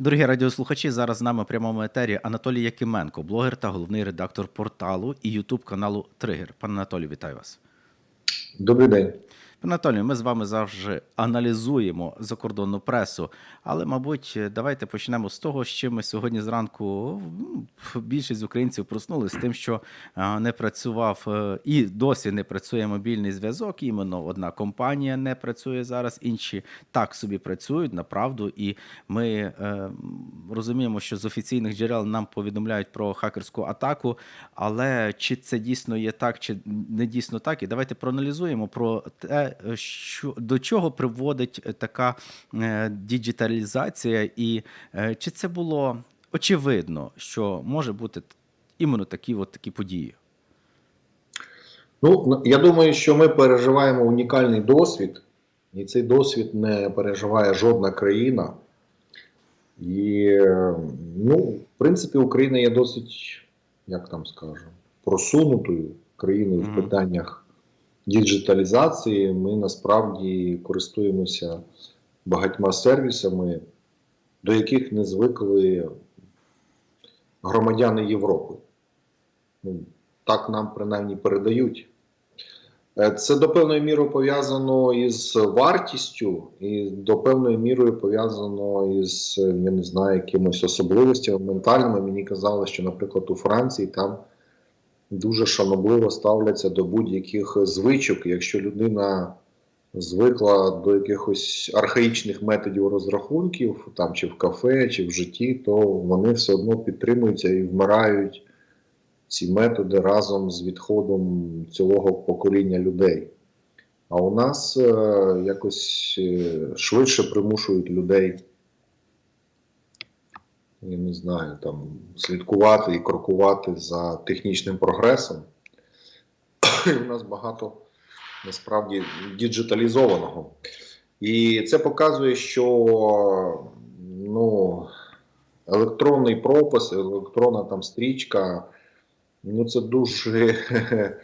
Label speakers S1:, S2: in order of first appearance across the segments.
S1: Дорогі радіослухачі, зараз з нами в прямому етері Анатолій Якименко, блогер та головний редактор порталу і Ютуб каналу Тригер. Пане Анатолію, вітаю вас.
S2: Добрий день.
S1: Анатолію, ми з вами завжди аналізуємо закордонну пресу, але, мабуть, давайте почнемо з того, з чим ми сьогодні зранку ну, більшість українців проснулися з тим, що не працював е, і досі не працює мобільний зв'язок. Іменно одна компанія не працює зараз, інші так собі працюють направду. І ми е, розуміємо, що з офіційних джерел нам повідомляють про хакерську атаку. Але чи це дійсно є так, чи не дійсно так? І давайте проаналізуємо про те, що до чого приводить е, така е, діджиталізація, і е, чи це було очевидно, що може бути іменно такі, от такі події.
S2: Ну, я думаю, що ми переживаємо унікальний досвід, і цей досвід не переживає жодна країна. І, е, ну, в принципі, Україна є досить, як там скажу, просунутою країною
S1: Мгм.
S2: в питаннях діджиталізації. Ми насправді користуємося багатьма сервісами, до яких не звикли громадяни Європи. Ну, так нам принаймні передають. Е, Це до певної міри пов'язано із вартістю, і до певної міри пов'язано із, я не знаю, якимось особливостями ментальними. Мені казали, що, наприклад, у Франції там дуже шанобливо ставляться до будь-яких звичок. Якщо людина звикла до якихось архаїчних методів розрахунків, там чи в кафе, чи в житті, то вони все одно підтримуються і вмирають ці методи разом з відходом цілого покоління людей. А у нас е, якось е, швидше примушують людей, я не знаю, там слідкувати і крокувати за технічним прогресом. І у нас багато насправді діджиталізованого. І це показує, що ну, електронний пропис, електронна там стрічка. Ну, це дуже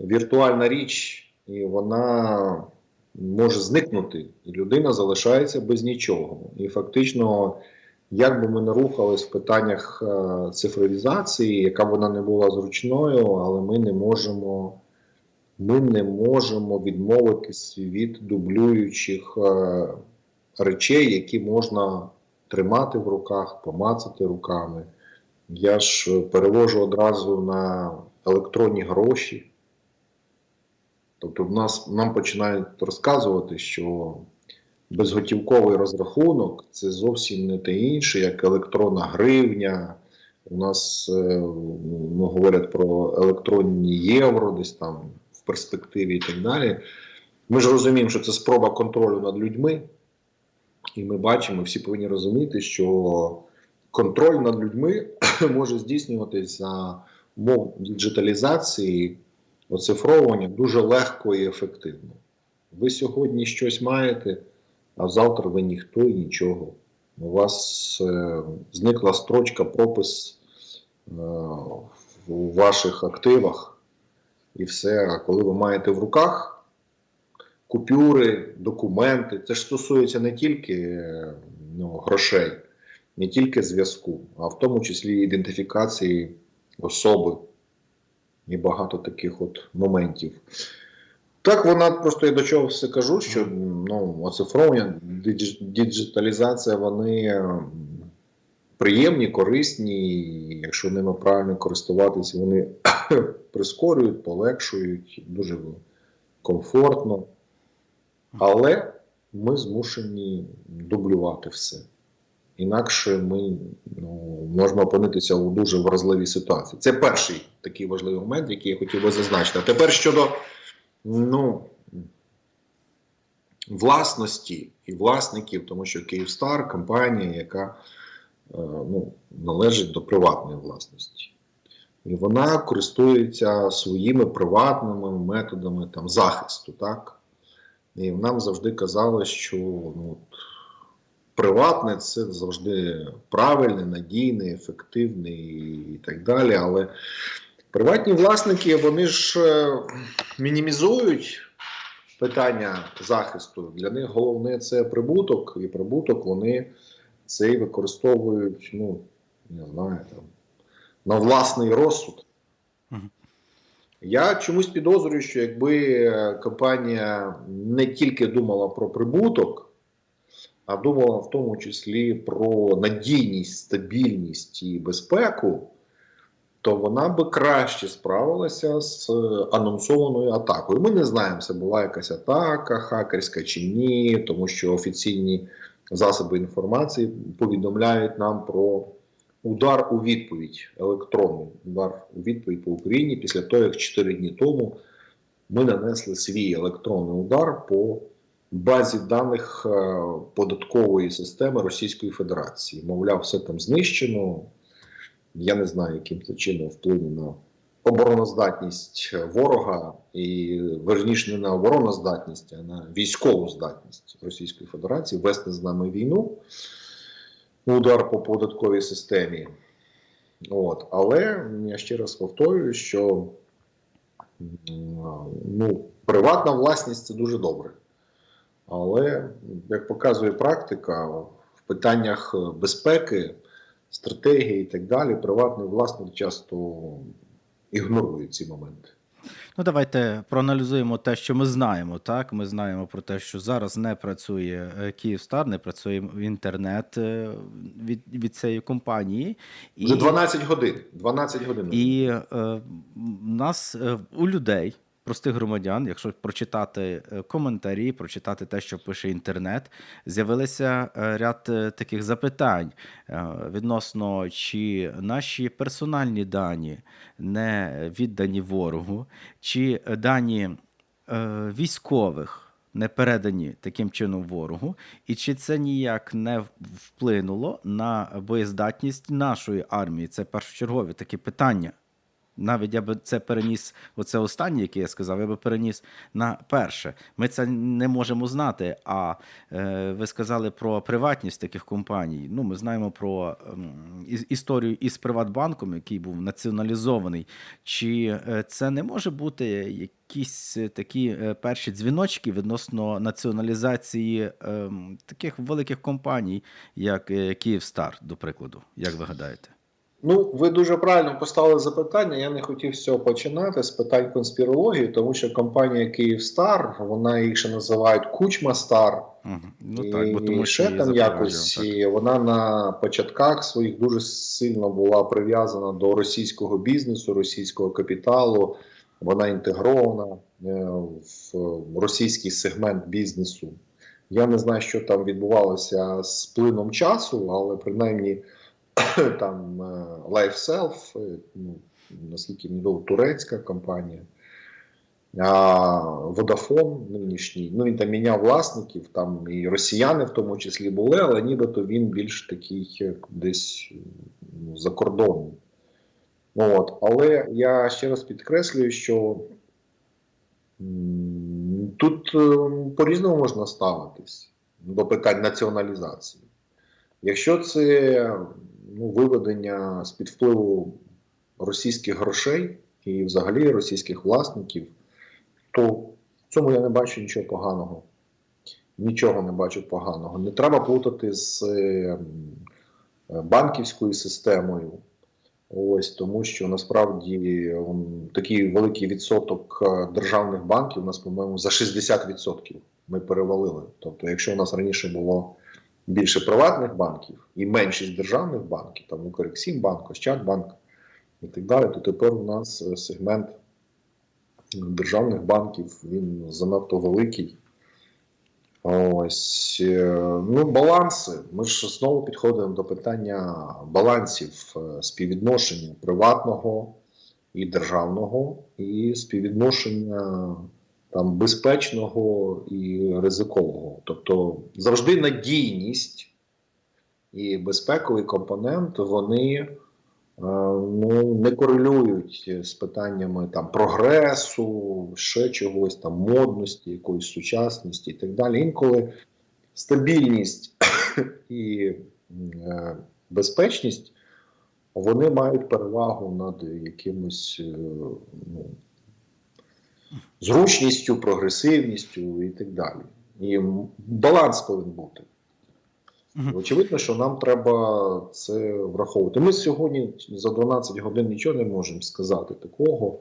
S2: віртуальна річ, і вона може зникнути, і людина залишається без нічого. І фактично, як би ми не рухались в питаннях е, цифровізації, яка б вона не була зручною, але ми не можемо. Ми не можемо відмовитись від дублюючих е, речей, які можна тримати в руках, помацати руками. Я ж перевожу одразу на електронні гроші. Тобто в нас, нам починають розказувати, що безготівковий розрахунок це зовсім не те інше, як електронна гривня. У нас е, ну, говорять про електронні євро, десь там в перспективі і так далі. Ми ж розуміємо, що це спроба контролю над людьми, і ми бачимо, всі повинні розуміти, що контроль над людьми може здійснюватися за умов діджиталізації, оцифровування дуже легко і ефективно. Ви сьогодні щось маєте, а завтра ви ніхто і нічого. У вас е, зникла строчка, пропис е, у ваших активах, і все. А коли ви маєте в руках купюри, документи, це ж стосується не тільки е, ну, грошей не тільки зв'язку, а в тому числі ідентифікації особи і багато таких от моментів. Так, вона просто я до чого все кажу, що ну, оцифровування, дидж- діджиталізація, вони приємні, корисні, і якщо ними правильно користуватися, вони прискорюють, полегшують, дуже комфортно. Але ми змушені дублювати все. Інакше ми ну, можемо опинитися у дуже вразливій ситуації. Це перший такий важливий момент, який я хотів би зазначити. А тепер щодо ну, власності і власників, тому що Київстар компанія, яка е, ну, належить до приватної власності. І вона користується своїми приватними методами там, захисту. Так? І нам завжди казали, що ну, приватне це завжди правильне, надійне, ефективне і так далі. Але приватні власники вони ж е, мінімізують питання захисту. Для них головне це прибуток, і прибуток вони це і використовують, ну, не знаю, там, на власний розсуд. Я чомусь підозрюю, що якби е, компанія не тільки думала про прибуток, а думала в тому числі про надійність, стабільність і безпеку, то вона би краще справилася з е, анонсованою атакою. Ми не знаємо, це була якась атака хакерська чи ні, тому що офіційні засоби інформації повідомляють нам про удар у відповідь, електронний удар у відповідь по Україні після того, як 4 дні тому ми нанесли свій електронний удар по базі даних е, податкової системи Російської Федерації. Мовляв, все там знищено. Я не знаю, яким це чином вплине на обороноздатність ворога, і верніше не на обороноздатність, а на військову здатність Російської Федерації вести з нами війну. Удар по податковій системі. От. Але я ще раз повторюю, що ну, приватна власність це дуже добре. Але, як показує практика, в питаннях безпеки, стратегії і так далі, приватний власник часто ігнорує ці моменти.
S1: Ну, давайте проаналізуємо те, що ми знаємо. Так, ми знаємо про те, що зараз не працює е, Київстар, не працює інтернет е, від, від цієї компанії. І,
S2: Вже 12 годин. 12 годин.
S1: і е, нас е, у людей. Простих громадян, якщо прочитати е, коментарі, прочитати те, що пише інтернет, з'явилися е, ряд е, таких запитань відносно, чи наші персональні дані не віддані ворогу, чи дані військових не передані таким чином ворогу, і чи це ніяк не вплинуло на боєздатність нашої армії? Це першочергові такі питання. Навіть я би це переніс, оце останнє, яке я сказав, я би переніс на перше. Ми це не можемо знати. А е, ви сказали про приватність таких компаній. Ну, ми знаємо про із- історію із Приватбанком, який був націоналізований. Чи е, це не може бути якісь е, такі е, перші дзвіночки відносно націоналізації ем, таких великих компаній, як е, Київстар, до прикладу? Як ви гадаєте?
S2: Ну, ви дуже правильно поставили запитання. Я не хотів з цього починати з питань конспірології, тому що компанія Київстар, вона їх ще називають Кучма Стар.
S1: Мгм. Ну так, бо
S2: і
S1: тому що
S2: ще там якось,
S1: так.
S2: і вона на початках своїх дуже сильно була прив'язана до російського бізнесу, російського капіталу. Вона інтегрована е, в російський сегмент бізнесу. Я не знаю, що там відбувалося з плином часу, але принаймні там е, LifeSelf, е, ну, наскільки мені турецька компанія. А Vodafone нинішній, ну він там міняв власників, там і росіяни в тому числі були, але нібито він більш такий е, десь ну, закордонний. От. Але я ще раз підкреслюю, що тут по-різному можна ставитись до питань націоналізації. Якщо це ну, виведення з-під впливу російських грошей і взагалі російських власників, то в цьому я не бачу нічого поганого. Нічого не бачу поганого. Не треба плутати з е, банківською системою. Ось тому, що насправді м, такий великий відсоток е, державних банків у нас, по-моєму, за 60% ми перевалили. Тобто, якщо у нас раніше було більше приватних банків і меншість державних банків, там Укрексімбанк, Ощадбанк і так далі, то тепер у нас е, сегмент державних банків він занадто великий. Ось е, ну, баланси. Ми ж знову підходимо до питання балансів е, співвідношення приватного і державного, і співвідношення там безпечного і ризикового. Тобто завжди надійність і безпековий компонент вони е, ну, не корелюють з питаннями там прогресу, ще чогось там модності, якоїсь сучасності і так далі. Інколи стабільність і е, безпечність вони мають перевагу над якимось е, ну, зручністю, прогресивністю і так далі. І баланс повинен бути. Очевидно, що нам треба це враховувати. Ми сьогодні за 12 годин нічого не можемо сказати такого,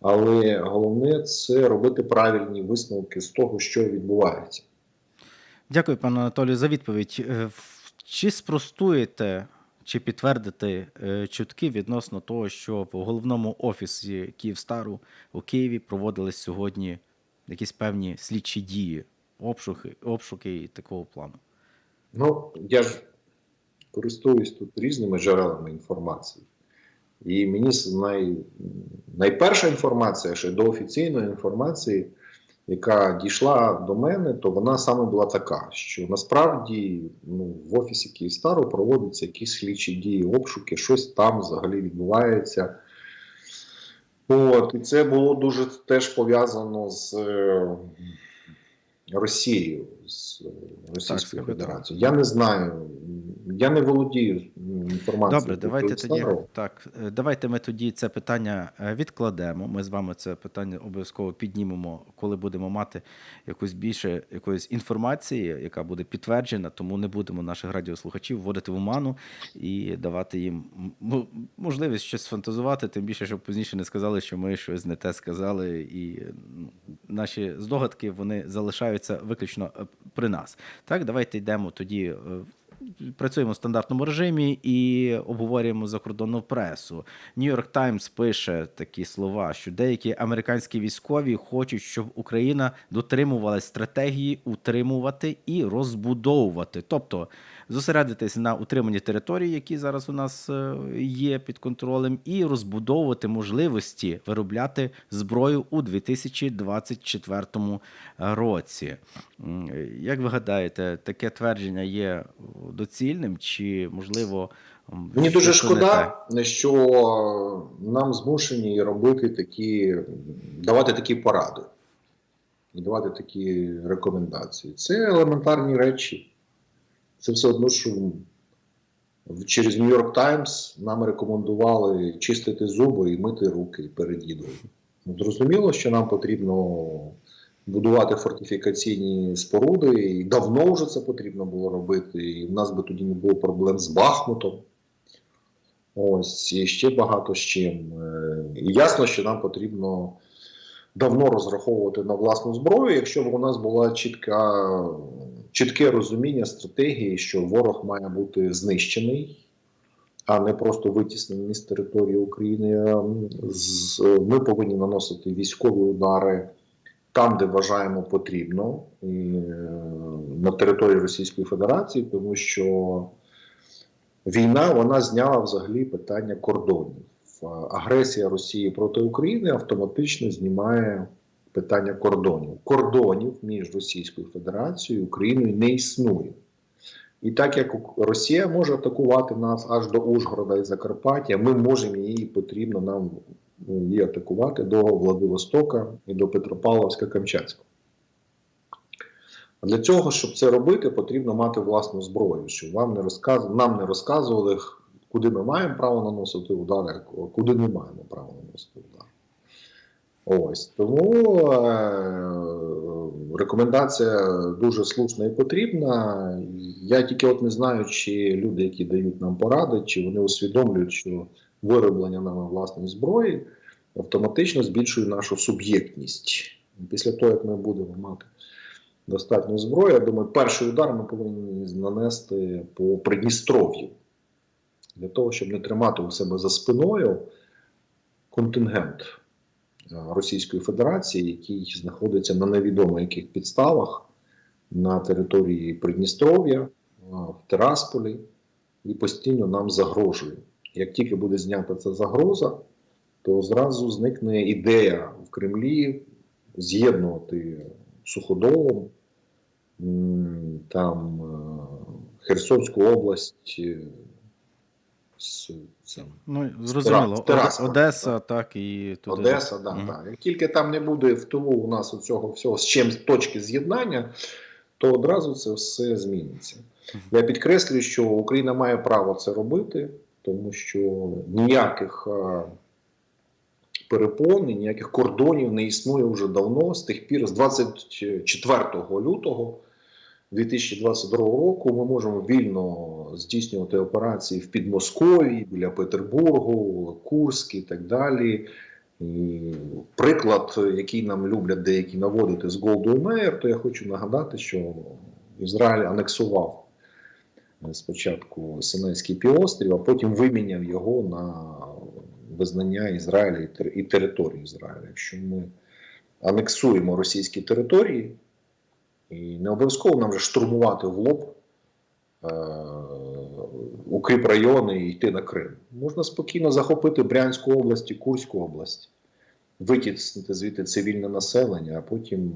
S2: але головне це робити правильні висновки з того, що відбувається.
S1: Дякую, пане Анатолію, за відповідь. Е, Чи спростуєте, чи підтвердите е, чутки відносно того, що в головному офісі Київстару у Києві проводились сьогодні якісь певні слідчі дії, обшуки, обшуки і такого плану?
S2: Ну, я ж користуюсь тут різними джерелами інформації. І мені най... найперша інформація, ще до офіційної інформації, яка дійшла до мене, то вона саме була така, що насправді ну, в офісі Київстару проводяться якісь слідчі дії, обшуки, щось там взагалі відбувається. От, і це було дуже теж пов'язано з е, Росією, з е, Російською. Федерацією. Я не знаю, я не володію інформацією.
S1: Добре, давайте тоді так. е, Давайте ми тоді це питання е, відкладемо. Ми з вами це питання обов'язково піднімемо, коли будемо мати якусь більше якоїсь інформації, яка буде підтверджена. Тому не будемо наших радіослухачів вводити в оману і давати їм можливість щось фантазувати. Тим більше, щоб пізніше не сказали, що ми щось не те сказали, і наші здогадки вони залишаються виключно при нас. Так, давайте йдемо тоді. е, Працюємо в стандартному режимі і обговорюємо закордонну пресу. Нью-Йорк Таймс пише такі слова, що деякі американські військові хочуть, щоб Україна дотримувалась стратегії утримувати і розбудовувати, тобто зосередитись на утриманні територій, які зараз у нас е, є під контролем, і розбудовувати можливості виробляти зброю у 2024 році. Як ви гадаєте, таке твердження є доцільним чи можливо?
S2: Мені дуже шкода, що нам змушені робити такі, давати такі поради давати такі рекомендації. Це елементарні речі. Це все одно, що через York Times нам рекомендували чистити зуби і мити руки перед їдою. Ну, Зрозуміло, що нам потрібно будувати фортифікаційні споруди, і давно вже це потрібно було робити. І в нас би тоді не було проблем з Бахмутом. Ось і ще багато з чим. Е, І ясно, що нам потрібно давно розраховувати на власну зброю, якщо б у нас була чітка, чітке розуміння стратегії, що ворог має бути знищений, а не просто витіснений з території України. Ми повинні наносити військові удари там, де вважаємо потрібно, і, е, на території Російської Федерації, тому що війна вона зняла взагалі питання кордонів. Е, Агресія Росії проти України автоматично знімає питання кордонів. Кордонів між Російською Федерацією і Україною не існує. І так як Росія може атакувати нас аж до Ужгорода і Закарпаття, ми можемо її потрібно нам ну, її атакувати до Владивостока і до Петропавловська Камчатського. А для цього, щоб це робити, потрібно мати власну зброю, щоб вам не розказ... нам не розказували, куди ми маємо право наносити удари, куди не маємо права наносити удари. Ось тому е- рекомендація дуже слушна і потрібна. Я тільки от не знаю, чи люди, які дають нам поради, чи вони усвідомлюють, що вироблення нами власної зброї автоматично збільшує нашу суб'єктність. Після того, як ми будемо мати достатньо зброї, я думаю, перший удар ми повинні нанести по Придністров'ю. Для того, щоб не тримати у себе за спиною контингент е, Російської Федерації, який знаходиться на невідомо яких підставах на території Придністров'я, е, в Тирасполі, і постійно нам загрожує. Як тільки буде знята ця загроза, то зразу зникне ідея в Кремлі з'єднувати суходолом там е, Херсонську область.
S1: Ну, зрозуміло,
S2: Тира-
S1: Одеса, так і туди.
S2: Одеса, да,
S1: Мгм.
S2: так. Як тільки там не буде в тилу у нас у цього всього з чим точки з'єднання, то одразу це все зміниться.
S1: Мгм.
S2: Я підкреслюю, що Україна має право це робити, тому що ніяких е, перепон, ніяких кордонів не існує вже давно, з тих пір, з 24 лютого, 2022 року ми можемо вільно здійснювати операції в Підмосков'ї, біля Петербургу, Курськ і так далі. І приклад, який нам люблять деякі наводити з Голдою Меєр, то я хочу нагадати, що Ізраїль анексував спочатку Синайський півострів, а потім виміняв його на визнання Ізраїля і території Ізраїля. Якщо ми анексуємо російські території, і не обов'язково нам вже штурмувати в лоб е, укріп райони і йти на Крим. Можна спокійно захопити Брянську область і Курську область, витіснити звідти цивільне населення, а потім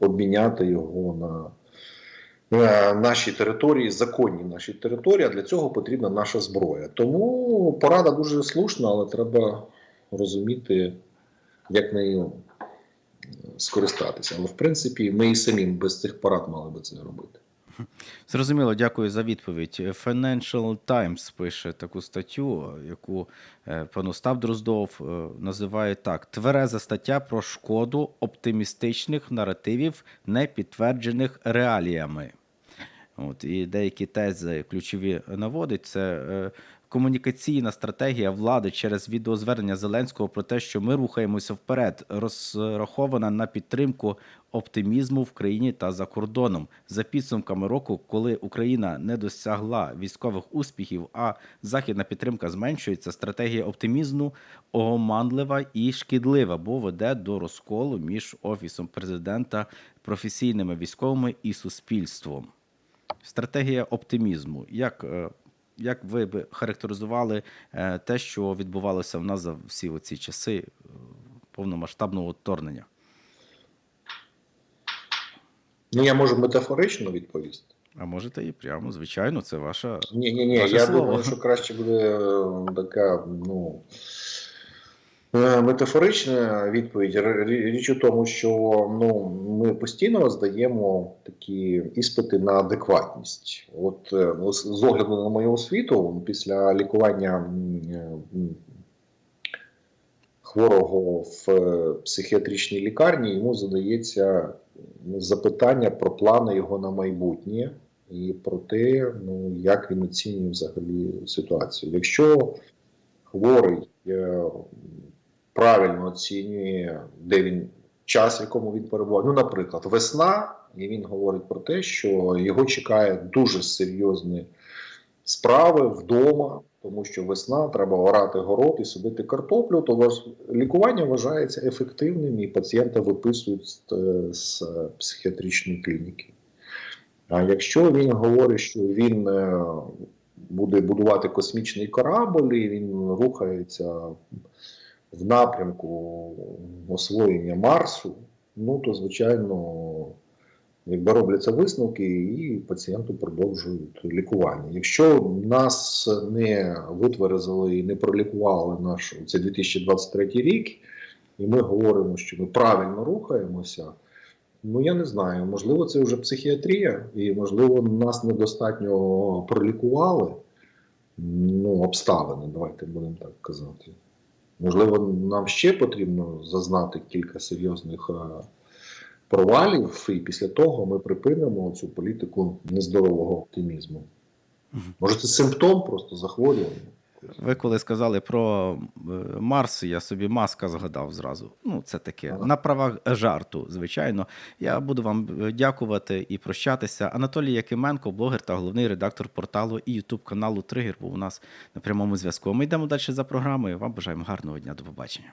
S2: обміняти його на наші території, законні наші території, а для цього потрібна наша зброя. Тому порада дуже слушна, але треба розуміти, як нею скористатися. Але в принципі, ми і самі без цих порад мали би це робити.
S1: Зрозуміло, дякую за відповідь. Financial Times пише таку статтю, яку е, пан Остап Дроздов е, називає так: твереза стаття про шкоду оптимістичних наративів, не підтверджених реаліями. От, і деякі тези ключові наводить. Це е, комунікаційна стратегія влади через відеозвернення Зеленського про те, що ми рухаємося вперед, розрахована на підтримку оптимізму в країні та за кордоном. За підсумками року, коли Україна не досягла військових успіхів, а західна підтримка зменшується, стратегія оптимізму оманлива і шкідлива, бо веде до розколу між офісом президента, професійними військовими і суспільством. Стратегія оптимізму. Як, е, як ви би характеризували е, те, що відбувалося в нас за всі ці часи е, повномасштабного вторгнення?
S2: Ну, я можу метафорично відповісти.
S1: А можете і прямо, звичайно, це ваша.
S2: Ні, ні, ні.
S1: Ваше
S2: Я
S1: слово.
S2: думаю, що краще буде е, така, ну. Е, Метафорична відповідь. Річ у тому, що ну, ми постійно здаємо такі іспити на адекватність. От е, з огляду на мою освіту, після лікування е, хворого в психіатричній лікарні, йому задається запитання про плани його на майбутнє і про те, ну, як він оцінює взагалі ситуацію. Якщо хворий правильно оцінює, де він час, в якому він перебуває. Ну, наприклад, весна, і він говорить про те, що його чекає дуже серйозні справи вдома, тому що весна треба орати город і садити картоплю, то лікування вважається ефективним і пацієнта виписують з, е, з психіатричної клініки. А якщо він говорить, що він е, буде будувати космічний корабль, і він рухається в напрямку освоєння Марсу, ну то звичайно, якби робляться висновки, і пацієнту продовжують лікування. Якщо нас не витверезили і не пролікували наш це 2023 рік, і ми говоримо, що ми правильно рухаємося. Ну, я не знаю, можливо, це вже психіатрія, і можливо, нас недостатньо пролікували. Ну, обставини, давайте будемо так казати. Можливо, нам ще потрібно зазнати кілька серйозних е, провалів, і після того ми припинимо цю політику нездорового оптимізму. Може, це симптом просто захворювання.
S1: Ви коли сказали про е, Марс, я собі маска згадав зразу. Ну, це таке
S2: Ага.
S1: на правах жарту, звичайно. Я буду вам е, дякувати і прощатися. Анатолій Якименко, блогер та головний редактор порталу і Ютуб каналу Тригер, був у нас на прямому зв'язку. Ми йдемо далі за програмою. Вам бажаємо гарного дня. До побачення.